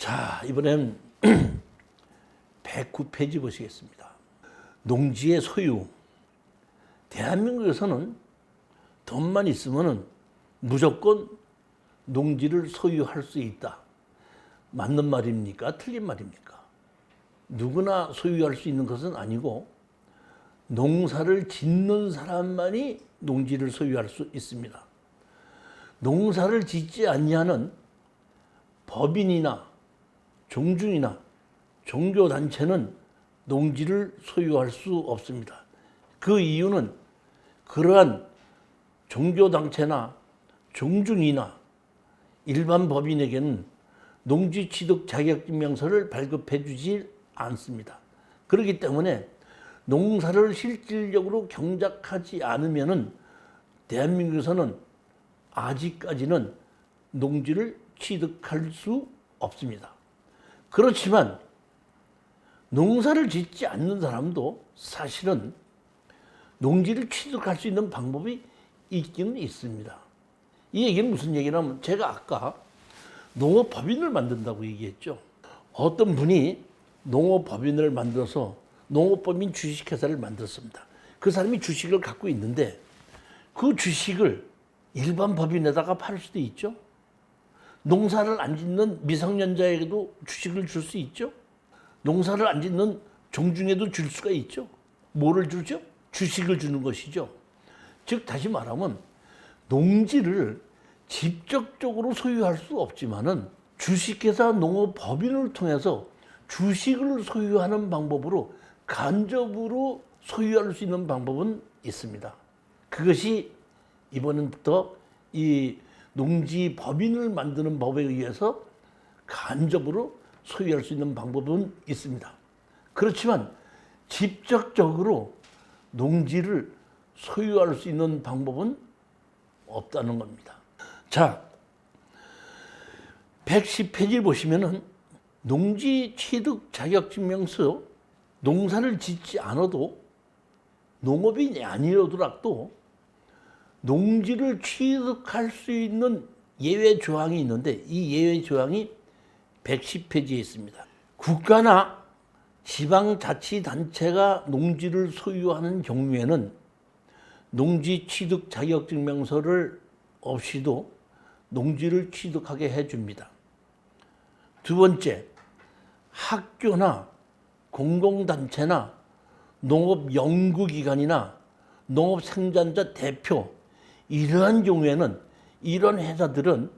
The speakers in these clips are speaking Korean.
자, 이번엔 109페이지 보시겠습니다. 농지의 소유. 대한민국에서는 돈만 있으면 무조건 농지를 소유할 수 있다. 맞는 말입니까? 틀린 말입니까? 누구나 소유할 수 있는 것은 아니고 농사를 짓는 사람만이 농지를 소유할 수 있습니다. 농사를 짓지 않냐는 법인이나 종중이나 종교 단체는 농지를 소유할 수 없습니다. 그 이유는 그러한 종교 단체나 종중이나 일반 법인에게는 농지 취득 자격증명서를 발급해 주지 않습니다. 그렇기 때문에 농사를 실질적으로 경작하지 않으면은 대한민국에서는 아직까지는 농지를 취득할 수 없습니다. 그렇지만 농사를 짓지 않는 사람도 사실은 농지를 취득할 수 있는 방법이 있기는 있습니다. 이 얘기는 무슨 얘기냐면 제가 아까 농업법인을 만든다고 얘기했죠. 어떤 분이 농업법인을 만들어서 농업법인 주식회사를 만들었습니다. 그 사람이 주식을 갖고 있는데 그 주식을 일반 법인에다가 팔 수도 있죠. 농사를 안 짓는 미성년자에게도 주식을 줄 수 있죠. 농사를 안 짓는 종중에도 줄 수가 있죠. 뭐를 주죠? 주식을 주는 것이죠. 즉 다시 말하면 농지를 직접적으로 소유할 수 없지만은 주식회사 농업법인을 통해서 주식을 소유하는 방법으로 간접으로 소유할 수 있는 방법은 있습니다. 그것이 이번부터 이 농지 법인을 만드는 법에 의해서 간접으로 소유할 수 있는 방법은 있습니다. 그렇지만 직접적으로 농지를 소유할 수 있는 방법은 없다는 겁니다. 자, 110페이지 보시면은 농지 취득 자격증명서 농사를 짓지 않아도 농업인이 아니더라도 농지를 취득할 수 있는 예외 조항이 있는데 이 예외 조항이 110페이지에 있습니다. 국가나 지방자치단체가 농지를 소유하는 경우에는 농지 취득 자격증명서를 없이도 농지를 취득하게 해줍니다. 두 번째, 학교나 공공단체나 농업연구기관이나 농업생산자 대표 이러한 경우에는 이런 회사들은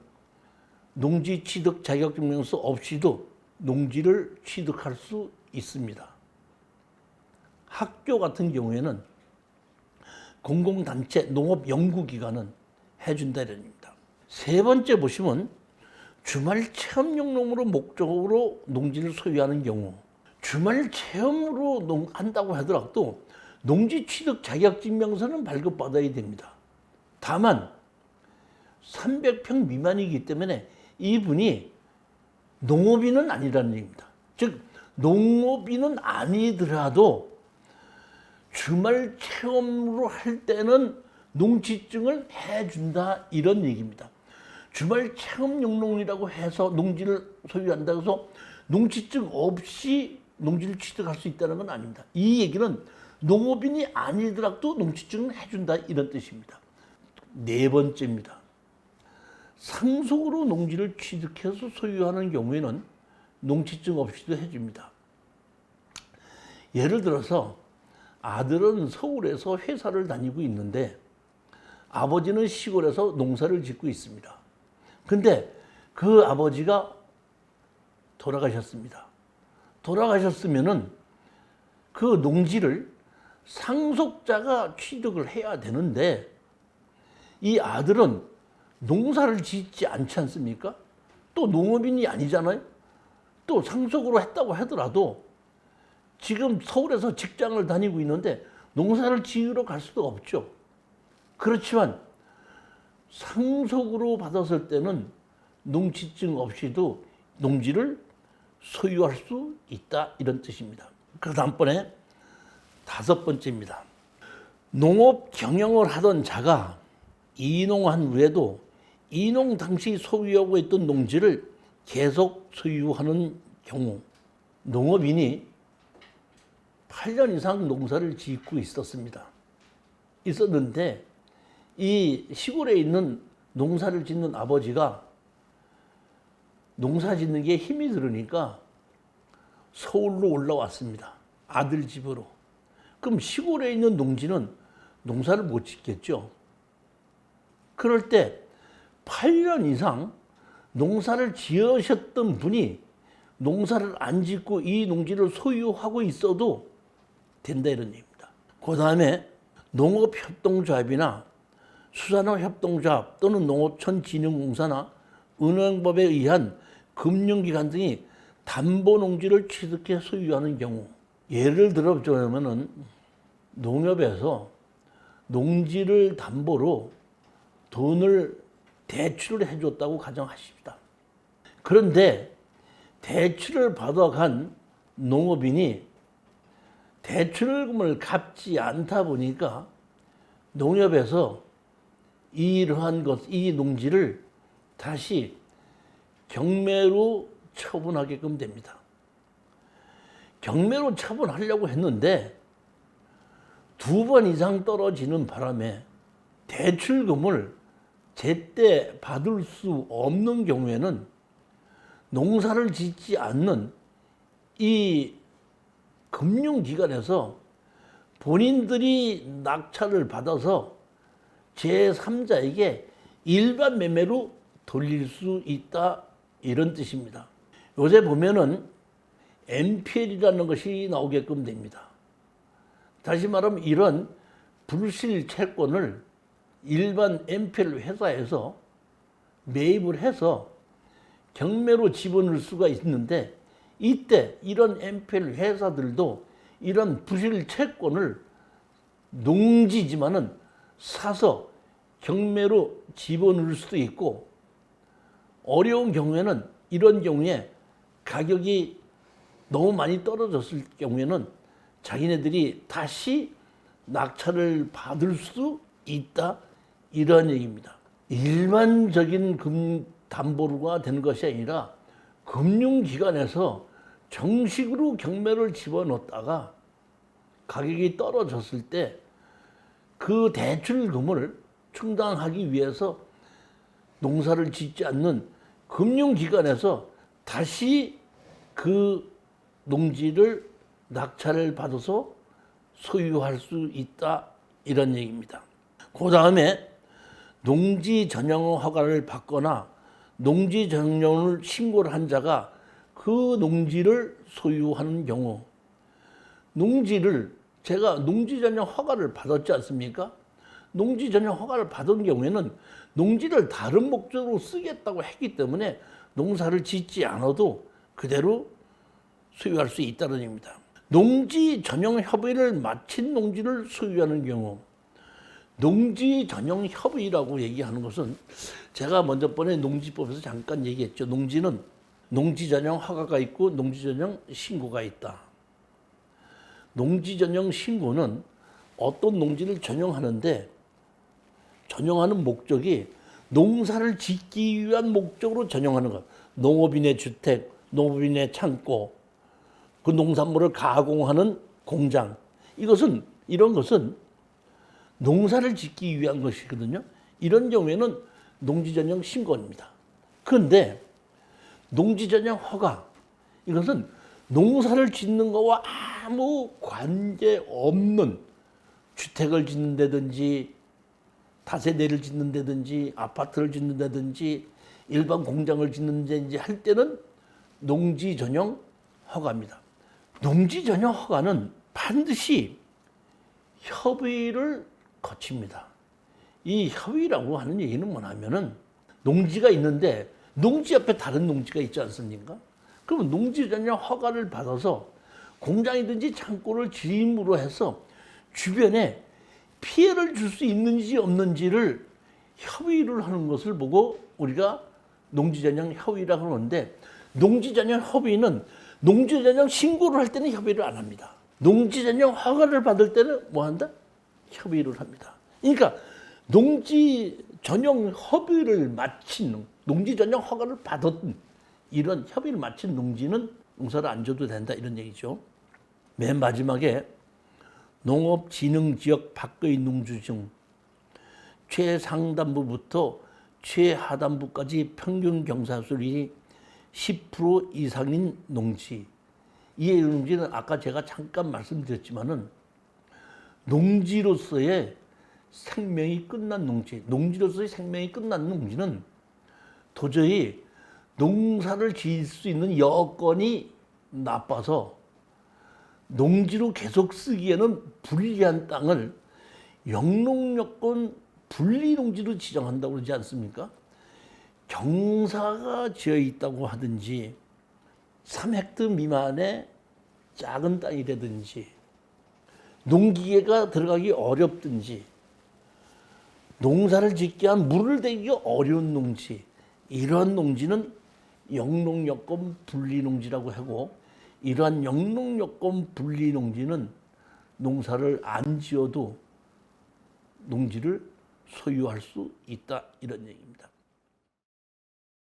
농지 취득 자격증명서 없이도 농지를 취득할 수 있습니다. 학교 같은 경우에는 공공단체 농업연구기관은 해준다 이랍니다. 세 번째 보시면 주말 체험용농으로 목적으로 농지를 소유하는 경우 주말 체험으로 농, 한다고 하더라도 농지 취득 자격증명서는 발급받아야 됩니다. 다만 300평 미만이기 때문에 이분이 농업인은 아니라는 얘기입니다. 즉 농업인은 아니더라도 주말 체험으로 할 때는 농지증을 해준다 이런 얘기입니다. 주말 체험 용농이라고 해서 농지를 소유한다고 해서 농지증 없이 농지를 취득할 수 있다는 건 아닙니다. 이 얘기는 농업인이 아니더라도 농지증을 해준다 이런 뜻입니다. 네 번째입니다. 상속으로 농지를 취득해서 소유하는 경우에는 농지증 없이도 해줍니다. 예를 들어서 아들은 서울에서 회사를 다니고 있는데 아버지는 시골에서 농사를 짓고 있습니다. 근데 그 아버지가 돌아가셨습니다. 돌아가셨으면은 그 농지를 상속자가 취득을 해야 되는데 이 아들은 농사를 짓지 않지 않습니까? 또 농업인이 아니잖아요. 또 상속으로 했다고 하더라도 지금 서울에서 직장을 다니고 있는데 농사를 지으러 갈 수도 없죠. 그렇지만 상속으로 받았을 때는 농지증 없이도 농지를 소유할 수 있다 이런 뜻입니다. 그 다음번에 다섯 번째입니다. 농업 경영을 하던 자가 이농한 후에도 이농 당시 소유하고 있던 농지를 계속 소유하는 경우 농업인이 8년 이상 농사를 짓고 있었습니다. 있었는데 이 시골에 있는 농사를 짓는 아버지가 농사 짓는 게 힘이 들으니까 서울로 올라왔습니다. 아들 집으로. 그럼 시골에 있는 농지는 농사를 못 짓겠죠. 그럴 때 8년 이상 농사를 지으셨던 분이 농사를 안 짓고 이 농지를 소유하고 있어도 된다 이런 얘기입니다. 그 다음에 농업협동조합이나 수산업협동조합 또는 농어촌진흥공사나 은행법에 의한 금융기관 등이 담보농지를 취득해 소유하는 경우 예를 들어 보자면은 농협에서 농지를 담보로 돈을 대출을 해줬다고 가정하십니다. 그런데 대출을 받아간 농업인이 대출금을 갚지 않다 보니까 농협에서 이러한 것, 이 농지를 다시 경매로 처분하게끔 됩니다. 경매로 처분하려고 했는데 두 번 이상 떨어지는 바람에 대출금을 제때 받을 수 없는 경우에는 농사를 짓지 않는 이 금융기관에서 본인들이 낙찰을 받아서 제3자에게 일반 매매로 돌릴 수 있다 이런 뜻입니다. 요새 보면은 NPL이라는 것이 나오게끔 됩니다. 다시 말하면 이런 불실 채권을 일반 NPL 회사에서 매입을 해서 경매로 집어넣을 수가 있는데 이때 이런 NPL 회사들도 이런 부실 채권을 농지지만은 사서 경매로 집어넣을 수도 있고 어려운 경우에는 이런 경우에 가격이 너무 많이 떨어졌을 경우에는 자기네들이 다시 낙찰을 받을 수 있다 이런 얘기입니다. 일반적인 금 담보가 되는 것이 아니라 금융기관에서 정식으로 경매를 집어넣었다가 가격이 떨어졌을 때 그 대출금을 충당하기 위해서 농사를 짓지 않는 금융기관에서 다시 그 농지를 낙찰을 받아서 소유할 수 있다 이런 얘기입니다. 그 다음에 농지 전용 허가를 받거나 농지 전용을 신고를 한 자가 그 농지를 소유하는 경우 농지를 제가 농지 전용 허가를 받았지 않습니까? 농지 전용 허가를 받은 경우에는 농지를 다른 목적으로 쓰겠다고 했기 때문에 농사를 짓지 않아도 그대로 소유할 수 있다는 얘기입니다. 농지 전용 협의를 마친 농지를 소유하는 경우 농지 전용 협의라고 얘기하는 것은 제가 먼저 번에 농지법에서 잠깐 얘기했죠. 농지는 농지 전용 허가가 있고 농지 전용 신고가 있다. 농지 전용 신고는 어떤 농지를 전용하는데 전용하는 목적이 농사를 짓기 위한 목적으로 전용하는 것. 농업인의 주택, 농업인의 창고, 그 농산물을 가공하는 공장. 이것은 이런 것은 농사를 짓기 위한 것이거든요. 이런 경우에는 농지 전용 신고입니다. 그런데 농지 전용 허가 이것은 농사를 짓는 거와 아무 관계 없는 주택을 짓는다든지 다세대를 짓는다든지 아파트를 짓는다든지 일반 공장을 짓는다든지 할 때는 농지 전용 허가입니다. 농지 전용 허가는 반드시 협의를 거칩니다. 이 협의라고 하는 얘기는 뭐냐면은 농지가 있는데 농지 옆에 다른 농지가 있지 않습니까? 그러면 농지 전용 허가를 받아서 공장이든지 창고를 지임으로 해서 주변에 피해를 줄 수 있는지 없는지를 협의를 하는 것을 보고 우리가 농지 전용 협의라고 하는데 농지 전용 협의는 농지 전용 신고를 할 때는 협의를 안 합니다. 농지 전용 허가를 받을 때는 뭐 한다? 협의를 합니다. 그러니까 농지 전용 협의를 마친 농지 전용 허가를 받은 이런 협의를 마친 농지는 농사를 안 줘도 된다 이런 얘기죠. 맨 마지막에 농업진흥지역 밖의 농주 중 최상단부부터 최하단부까지 평균 경사수율이 10% 이상인 농지. 이 농지는 아까 제가 잠깐 말씀드렸지만은 농지로서의 생명이 끝난 농지, 농지로서의 생명이 끝난 농지는 도저히 농사를 지을 수 있는 여건이 나빠서 농지로 계속 쓰기에는 불리한 땅을 영농여건 분리농지로 지정한다고 그러지 않습니까? 경사가 지어 있다고 하든지 3헥트 미만의 작은 땅이라든지 농기계가 들어가기 어렵든지 농사를 짓기 위한 물을 대기 어려운 농지 이러한 농지는 영농여건 분리농지라고 하고 이러한 영농여건 분리농지는 농사를 안 지어도 농지를 소유할 수 있다 이런 얘기입니다.